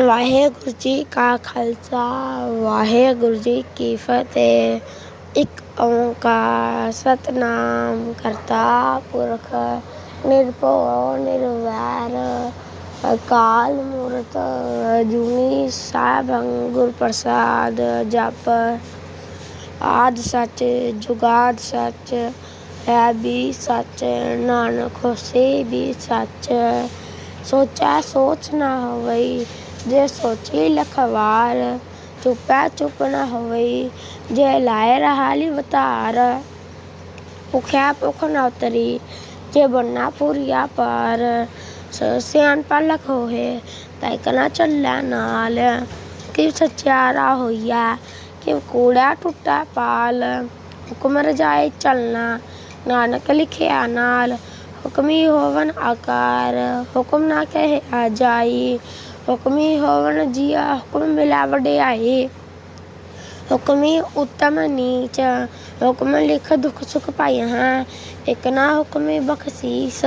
ਵਾਹਿਗੁਰੂ ਜੀ ਕਾ ਖਾਲਸਾ, ਵਾਹਿਗੁਰੂ ਜੀ ਕੀ ਫਤਿਹ। ਇੱਕ ਓੰਕਾਰ ਸਤਨਾਮ ਕਰਤਾ ਪੁਰਖ ਨਿਰਭਉ, ਨਿਰਵੈਰ, ਅਕਾਲ ਮੂਰਤ, ਜੂਨੀ ਸਾਹਿਬ ਗੁਰ ਪ੍ਰਸਾਦ ਜਪ ਆਦ ਸੱਚ, ਜੁਗਾਦ ਸੱਚ, ਹੈ ਵੀ ਸੱਚ, ਨਾਨਕ ਹੋਸੀ ਵੀ ਸੱਚ। ਸੋਚਾ ਸੋਚ ਨਾ ਹੋਵਈ ਜੇ ਸੋਚੀ ਲਖਵਾਰ, ਚੁੱਪੈ ਚੁੱਪ ਨਾ ਹੋਵਈ, ਜੇ ਲਾਇ ਰਹਾਲੀ ਵਤਾਰ, ਭੁਖਿਆ ਭੁਖ ਨਾ ਉਤਰੀ, ਜੇ ਬੰਨਾ ਪੂਰੀਆ ਪਾਰ, ਸ- ਸਿਆਣ ਪਲਕ ਹੋਏ ਤੈ ਕਨਾ ਚੱਲੈ ਨਾਲ ਕਿ ਸਚਿਆਰਾ ਹੋਈਆ ਕਿ ਕੂੜਾ ਟੁੱਟਾ ਪਾਲ, ਹੁਕਮ ਰਜਾਏ ਚੱਲਣਾ, ਨਾਨਕ ਲਿਖਿਆ ਨਾਲ, ਹੁਕਮੀ ਹੋਵਨ ਆਕਾਰ, ਹੁਕਮ ਨਾ ਕਹੇ ਆ ਜਾਈ ਹੁਕਮੀ ਹੋਵਨ ਜੀਆ ਹੁਕਮ ਮਿਲਾ ਵਡਿਆਈ ਹੁਕਮੀ ਉਤਮ ਨੀਚ, ਹੁਕਮ ਲਿਖ ਦੁਖ ਸੁਖ ਪਾਈ ਹਾਂ। ਇਕ ਨਾ ਹੁਕਮੀ ਬਖਸ਼ੀਸ,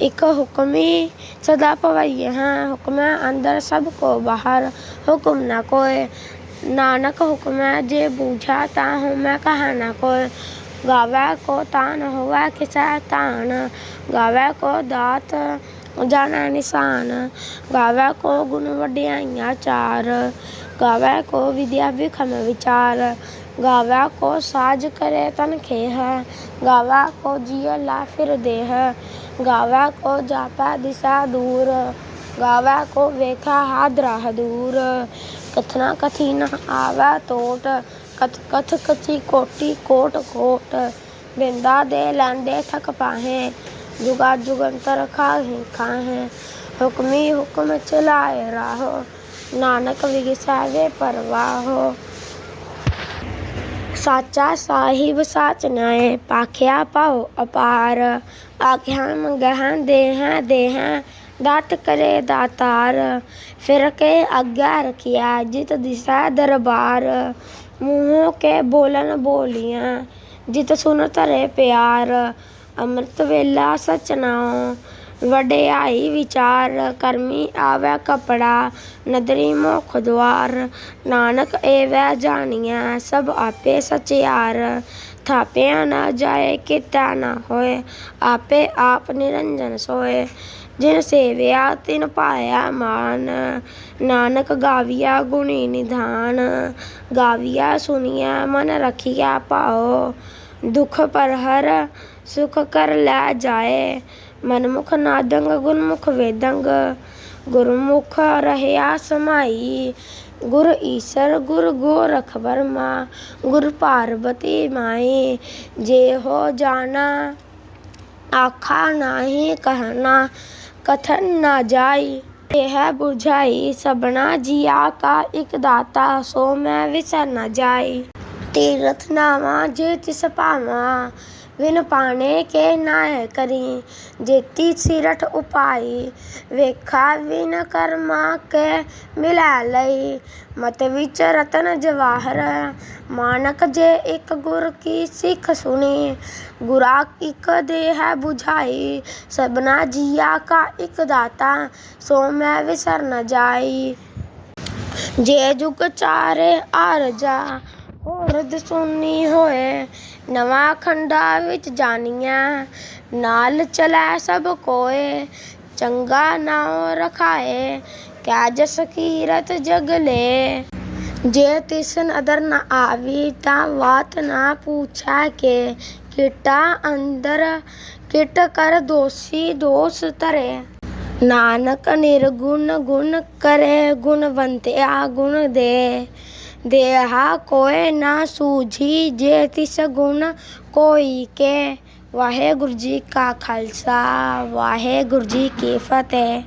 ਇਕ ਹੁਕਮੀ ਸਦਾ ਪਵਈ ਹਾਂ। ਹੁਕਮ ਅੰਦਰ ਸਭ ਕੋ ਬਾਹਰ, ਹੁਕਮ ਨਾ ਕੋਏ ਨਾਨਕ ਹੁਕਮ ਜੇ ਬੂਝਾ ਤਾ ਹੂੰ ਮੈਂ ਕਹਾ ਨਾ ਕੋਏ ਗਾਵੇ ਕੋ ਤਾਨ, ਹੋਵੇ ਕਿਸੈ ਤਾਨ। ਗਾਵੇ ਕੋ ਦਾਤ ਜਾਣਾ ਨਿਸ਼ਾਨ। ਗਾਵੇ ਕੋ ਗੁਣ ਵਡਿਆਈਆਂ ਚਾਰ, ਗਾਵੇ ਕੋ ਵਿਦਿਆ ਵਿਖਮ ਵਿਚਾਰ। ਗਾਵੇ ਕੋ ਸਾਜ ਕਰੇ ਤਨ ਖੇਹ, ਗਾਵੇ ਕੋ ਜੀਅ ਲਾ ਫਿਰ ਦੇਹ। ਗਾਵੇ ਕੋ ਜਾਪੈ ਦਿਸ਼ਾ ਦੂਰ, ਗਾਵੇ ਕੋ ਵੇਖਾ ਹਾਦਰਾ ਦੂਰ। ਕਥਨਾ ਕਥੀ ਨ ਆਵੈ ਟੋਟ ਕਥ ਕਥ ਕਥੀ ਕੋਟੀ ਕੋਟ ਕੋਟ। ਬਿੰਦਾ ਦੇ ਲੈਂਦੇ ਥਕ ਪਾਹੇ ਜੁਗਾ ਜੁਗੰਤਰ ਖਾਹੇ ਖਾਹੇ ਹੁਕਮੀ ਹੁਕਮ ਚਲਾਏ ਰਾਹੋ ਨਾਨਕ ਵਿਗਸਾਵੇ ਪਰਵਾਹੋ ਸਾਚਾ ਸਾਹਿਬ ਸਾਚ ਨਾਏ ਪਾਖਿਆ ਪਾਉ ਅਪਾਰ ਆਖਿਆ ਮੰਗਹਾਂ ਦੇਹਾਂ ਦੇਹਾਂ ਦਾਤ ਕਰੇ ਦਾਤਾਰ ਫਿਰ ਕੇ ਆਗਿਆ ਰਖਿਆ ਜਿਤ ਦਿਸਾ ਦਰਬਾਰ ਮੂੰਹੋਂ ਕੇ ਬੋਲਨ ਬੋਲੀਆਂ ਜਿਤ ਸੁਨ ਧਰੇ ਪਿਆਰ ਅੰਮ੍ਰਿਤ ਵੇਲਾ ਸਚ ਨਾਉ ਵਡਿਆਈ ਵਿਚਾਰ ਕਰਮੀ ਆਵੈ ਕਪੜਾ, ਨਦਰੀ ਮੁਖ ਦੁਆਰ। ਨਾਨਕ ਏਵੈ ਜਾਣੀਐ ਸਭ ਆਪੇ ਸਚਿਆਰ। ਥਾਪਿਆ ਨਾ ਜਾਏ ਕੀਤਾ ਨਾ ਹੋਏ, ਆਪੇ ਆਪ ਨਿਰੰਜਨ ਸੋਏ। ਜਿਨ ਸੇਵਿਆ ਤਿਨ ਪਾਇਆ ਮਾਨ ਨਾਨਕ ਗਾਵੀਆ ਗੁਣੀ ਨਿਧਾਨ। ਗਾਵੀਆ ਸੁਣੀਆ ਮਨ ਰਖੀਆ ਭਾਉ। ਦੁਖ ਪਰ ਹਰ ਸੁਖ ਕਰ ਲੈ ਜਾਏ। ਮਨਮੁਖ ਨਾਦੰਗ, ਗੁਰਮੁਖ ਵੇਦੰਗ, ਗੁਰਮੁਖ ਰਹਿਆ ਸਮਾਈ। ਗੁਰ ਈਸਰ, ਗੁਰ ਗੋਰਖ ਬਰਮਾ ਗੁਰ ਪਾਰਬਤੀ ਮਾਈ। ਜੇ ਹੋ ਜਾਣਾ, ਆਖਾ ਨਾਹੀ ਕਹਿਣਾ, ਕਥਨ ਨਾ ਜਾਈ। ਇਹ ਬੁਝਾਈ, ਸਭਨਾ ਜੀਆ ਕਾ ਇਕ ਦਾਤਾ, ਸੋ ਮੈਂ ਵਿਸਰ ਨਾ ਜਾਈ। ਤੀਰਥ ਨਾਵਾ ਜੇ ਤਿਸ ਭਾਵਾ ਵਿਨ ਪਾਣੇ ਕੇ ਨਾਇ ਕਰੀ। ਜੇਤੀ ਸਿਰਠ ਉਪਾਈ, ਵੇਖਾ ਬਿਨ ਕਰਮਾ ਕੇ ਮਿਲਾ ਲਈ। ਮਤ ਵਿੱਚ ਰਤਨ ਜਵਾਹਰ, ਮਾਨਕ ਜੇ ਇੱਕ ਗੁਰ ਕੀ ਸਿੱਖ ਸੁਣੀ। ਗੁਰਾ ਇੱਕ ਦੇ ਹੈ 부ਝਾਈ ਸਬਨਾ ਜੀਆ ਕਾ ਇੱਕ ਦਾਤਾ, ਸੋ ਮੈਂ ਵਿਸਰ ਨ ਜਾਈ। ਜੇ ਜੁਗ ਚਾਰੇ ਆਰਜਾ ਹੋਰਦ ਸੁਨੀ ਹੋਏ, ਨਵਾਂ ਖੰਡਾ ਵਿੱਚ ਜਾਣੀਆਂ ਨਾਲ ਚਲੈ ਸਭ ਕੋਇ ਚੰਗਾ ਨਾਉ ਰਖਾਏ ਕਿਆ ਜਸ ਕੀਰਤ ਜਗਲੇ ਜੇ ਤਿਸ ਨਦਰ ਨ ਆਵੀ ਤਾਂ ਵਾਤ ਨਾ ਪੁੱਛੈ ਕੇ, ਕਿਟਾ ਅੰਦਰ ਕਿਟ ਕਰ ਦੋਸੀ ਦੋਸ ਧਰੇ। ਨਾਨਕ ਨਿਰਗੁਣ ਗੁਣ ਕਰੇ, ਗੁਣਵੰਤਿਆ ਗੁਣ ਦੇ। ਦੇਹਾ ਕੋਇ ਨਾ ਸੂਝੀ, ਜੇ ਤਿਸ ਗੁਣ ਕੋਈ ਕੇ। ਵਾਹਿਗੁਰੂ ਜੀ ਕਾ ਖਾਲਸਾ, ਵਾਹਿਗੁਰੂ ਜੀ ਕੀ ਫਤਿਹ।